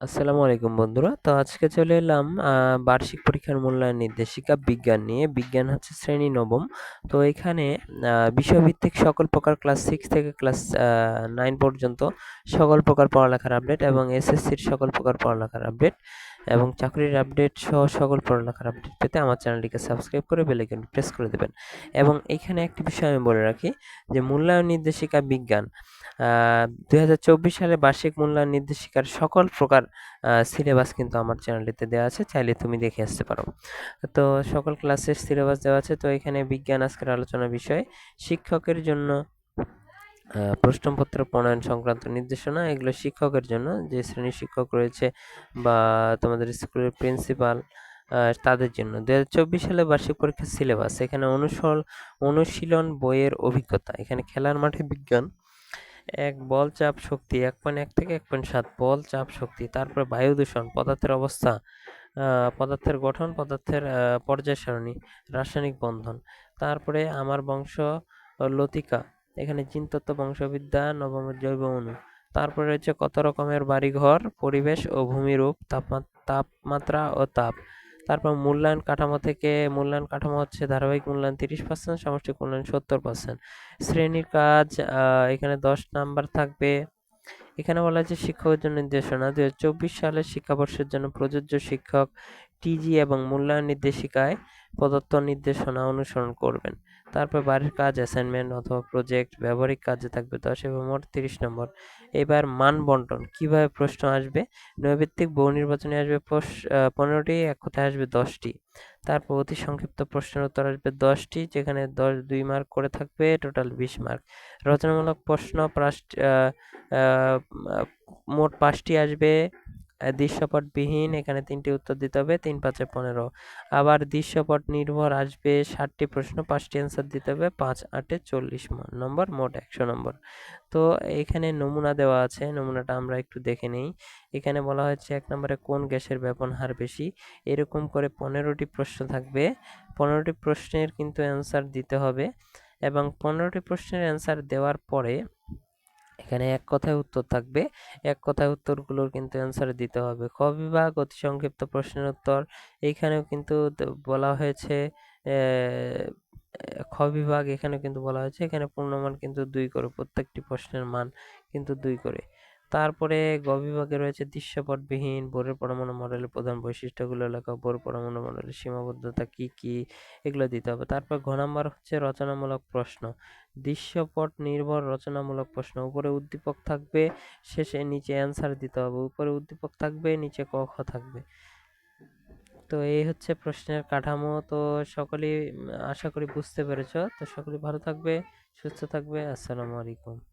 আসসালামু আলাইকুম বন্ধুরা। তো আজকে চলে এলাম বার্ষিক পরীক্ষার মূল্যায়ন নির্দেশিকা বিজ্ঞান নিয়ে। বিজ্ঞান হচ্ছে শ্রেণি নবম। তো এখানে বিষয়ভিত্তিক সকল প্রকার ক্লাস সিক্স থেকে ক্লাস নাইন পর্যন্ত সকল প্রকার পড়ালেখার আপডেট এবং এসএসসির সকল প্রকার পড়ালেখার আপডেট এবং চাকরির আপডেট সহ সকল পড়ালেখার আপডেট পেতে আমার চ্যানেলটিকে সাবস্ক্রাইব করে বেলাইকন প্রেস করে দেবেন। এবং এখানে একটি বিষয় আমি বলে রাখি যে মূল্যায়ন নির্দেশিকা বিজ্ঞান দু হাজার চব্বিশ সালে বার্ষিক মূল্যায়ন নির্দেশিকার সকল প্রকার সিলেবাস কিন্তু আমার চ্যানেলটিতে দেওয়া আছে, চাইলে তুমি দেখে আসতে পারো। তো সকল ক্লাসের সিলেবাস দেওয়া আছে। তো এখানে বিজ্ঞান আজকের আলোচনা বিষয়, শিক্ষকের জন্য প্রশ্নপত্র, প্রণয়ন সংক্রান্ত নির্দেশনা, এগুলো শিক্ষকের জন্য। যে শ্রেণি শিক্ষক রয়েছে বা তোমাদের স্কুলের প্রিন্সিপাল তাদের জন্য। দু হাজার চব্বিশ সালে বার্ষিক পরীক্ষার সিলেবাস, এখানে অনুসল, অনুশীলন বইয়ের অভিজ্ঞতা। এখানে খেলার মাঠে বিজ্ঞান, এক বল চাপ শক্তি, এক পয়েন্ট এক থেকে এক পয়েন্ট সাত, বল চাপ শক্তি, তারপরে বায়ু দূষণ, পদার্থের অবস্থা পদার্থের গঠন, পদার্থের পর্যায় সারণী, রাসায়নিক বন্ধন, তারপরে আমার বংশ, লতিকা এখানে জিনতত্ত্ব, বংশবিদ্যা, নবমের জৈব অণু তারপরে রয়েছে কত রকমের বাড়িঘর, পরিবেশ ও ভূমিরূপ তাপমাত্রা ও তাপ। তারপর মূল্যায়ন কাঠামো থেকে মূল্যায়ন কাঠামো হচ্ছে ধারাবাহিক মূল্যায়ন তিরিশ পার্সেন্ট, সামষ্টিক মূল্যায়ন সত্তর পার্সেন্ট। শ্রেণির কাজ এখানে দশ নাম্বার থাকবে। এখানে বলা হয়েছে শিক্ষকের জন্য নির্দেশনা। দু হাজার চব্বিশ সালের শিক্ষাবর্ষের জন্য প্রযোজ্য শিক্ষক, টিজি এবং মূল্যায়ন নির্দেশিকায় প্রদত্ত নির্দেশনা অনুসরণ করবেন। তারপর বাড়ির কাজ অ্যাসাইনমেন্ট অথবা প্রজেক্ট ব্যবহারিক কাজে থাকবে দশ এবং মোট তিরিশ নম্বর। এবার মান বন্টন, কীভাবে প্রশ্ন আসবে? নৈভিত্তিক বহু নির্বাচনে আসবে পনেরোটি, এক কথায় আসবে দশটি। তারপর অতি সংক্ষিপ্ত প্রশ্নের উত্তর আসবে দশটি, যেখানে দশ, দুই মার্ক করে থাকবে টোটাল বিশ মার্ক রচনামূলক প্রশ্ন মোট পাঁচটি আসবে। দৃশ্যপটবিহীন, এখানে তিনটি উত্তর দিতে হবে, তিন, পাঁচে পনেরো। আবার দৃশ্যপট নির্ভর আসবে ষাটটি প্রশ্ন, পাঁচটি অ্যান্সার দিতে হবে, পাঁচ, আটে চল্লিশ নম্বর, মোট একশো নম্বর। তো এখানে নমুনা দেওয়া আছে, নমুনাটা আমরা একটু দেখে নেই। এখানে বলা হয়েছে এক নম্বরে কোন গ্যাসের ব্যাপন হার বেশি? এরকম করে পনেরোটি প্রশ্ন থাকবে। পনেরোটি প্রশ্নের কিন্তু অ্যান্সার দিতে হবে এবং পনেরোটি প্রশ্নের অ্যান্সার দেওয়ার পরে এখানে এক কথায় উত্তর থাকবে। এক কথায় উত্তরগুলোর কিন্তু অ্যান্সার দিতে হবে। ক বিভাগ অতি সংক্ষিপ্ত প্রশ্নের উত্তর। এইখানেও কিন্তু বলা হয়েছে খ বিভাগ এখানে কিন্তু বলা হয়েছে। এখানে পূর্ণমান কিন্তু দুই করে, প্রত্যেকটি প্রশ্নের মান কিন্তু দুই করে। তারপরে গ বিভাগে রয়েছে দৃশ্যপটবিহীন, বোরের পরমাণু মডেলের প্রধান বৈশিষ্ট্যগুলো লেখা বোর পরমাণু মডেলের সীমাবদ্ধতা কি কি এগুলো দিতে হবে। তারপর ঘ নাম্বার হচ্ছে রচনামূলক প্রশ্ন। দৃশ্যপট নির্ভর রচনামূলক প্রশ্ন। উপরে উদ্দীপক থাকবে, শেষে নিচে অ্যান্সার দিতে হবে। উপরে উদ্দীপক থাকবে, নিচে ক, খ থাকবে। তো এই হচ্ছে প্রশ্নের কাঠামো। তো সকলেই, আশা করি বুঝতে পেরেছ। তো সকলেই ভালো থাকবে, সুস্থ থাকবে। আসসালামু আলাইকুম।